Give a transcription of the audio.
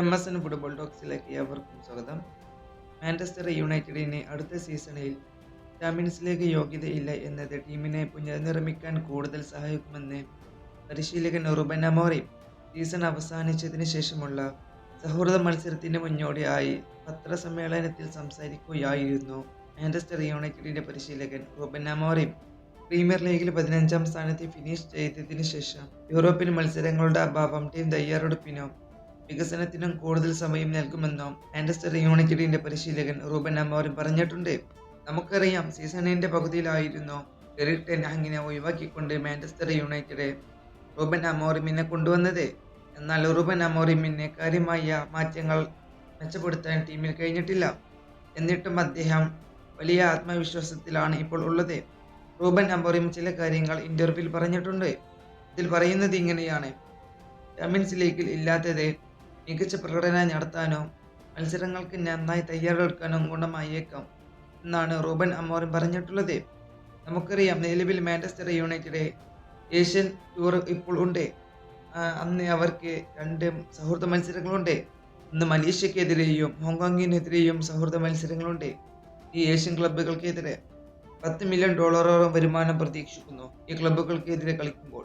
M S N football ടോക്സിലേക്ക് ഏവർക്കും സ്വാഗതം. മാഞ്ചസ്റ്റർ യുണൈറ്റഡിന് അടുത്ത സീസണിൽ ചാമ്പ്യൻസ് ലീഗ് യോഗ്യതയില്ല എന്നത് ടീമിനെ പുനർനിർമ്മിക്കാൻ കൂടുതൽ സഹായിക്കുമെന്ന് പരിശീലകൻ റുബൻ അമോറി സീസൺ അവസാനിച്ചതിന് ശേഷമുള്ള സൗഹൃദ മത്സരത്തിന് മുന്നോടിയായി പത്രസമ്മേളനത്തിൽ സംസാരിക്കുകയായിരുന്നു മാഞ്ചസ്റ്റർ യുണൈറ്റഡിന്റെ പരിശീലകൻ റുബൻ അമോറി. പ്രീമിയർ ലീഗിൽ പതിനഞ്ചാം സ്ഥാനത്ത് ഫിനിഷ് ചെയ്തതിനു ശേഷം യൂറോപ്യൻ മത്സരങ്ങളുടെ അഭാവം ടീം തയ്യാറെടുപ്പിനും വികസനത്തിനും കൂടുതൽ സമയം നൽകുമെന്നും മാഞ്ചസ്റ്റർ യുണൈറ്റഡിന്റെ പരിശീലകൻ റൂബൻ അമോറിം പറഞ്ഞിട്ടുണ്ട്. നമുക്കറിയാം സീസണിന്റെ പകുതിയിലായിരുന്നു ടെൻ ഹാങ്ങിനെ ഒഴിവാക്കിക്കൊണ്ട് മാഞ്ചസ്റ്റർ യുണൈറ്റഡ് റൂബൻ അമോറിമിനെ കൊണ്ടുവന്നത്. എന്നാൽ റൂബൻ അമോറിമിന് കാര്യമായ മാറ്റങ്ങൾ മെച്ചപ്പെടുത്താൻ ടീമിൽ കഴിഞ്ഞിട്ടില്ല. എന്നിട്ടും അദ്ദേഹം വലിയ ആത്മവിശ്വാസത്തിലാണ് ഇപ്പോൾ ഉള്ളത്. റൂബൻ അമോറിം ചില കാര്യങ്ങൾ ഇന്റർവ്യൂവിൽ പറഞ്ഞിട്ടുണ്ട്. ഇതിൽ പറയുന്നത് ഇങ്ങനെയാണ്. ചാമ്പ്യൻസ് ലീഗിൽ ഇല്ലാത്തത് മികച്ച പ്രകടനം നടത്താനോ മത്സരങ്ങൾക്ക് നന്നായി തയ്യാറെടുക്കാനോ ഗുണമായേക്കാം എന്നാണ് റൂബൻ അമോറിൻ പറഞ്ഞിട്ടുള്ളത്. നമുക്കറിയാം നിലവിൽ മാഞ്ചസ്റ്റർ യുണൈറ്റഡ് ഏഷ്യൻ ടൂർ ഇപ്പോൾ ഉണ്ട്. അന്ന് അവർക്ക് രണ്ട് സൗഹൃദ മത്സരങ്ങളുണ്ട്. ഇന്ന് മലേഷ്യക്കെതിരെയും ഹോങ്കോങ്ങിനെതിരെയും സൗഹൃദ മത്സരങ്ങളുണ്ട് ഈ ഏഷ്യൻ ക്ലബ്ബുകൾക്കെതിരെ. പത്ത് മില്യൺ ഡോളറോളം വരുമാനം പ്രതീക്ഷിക്കുന്നു ഈ ക്ലബ്ബുകൾക്കെതിരെ കളിക്കുമ്പോൾ.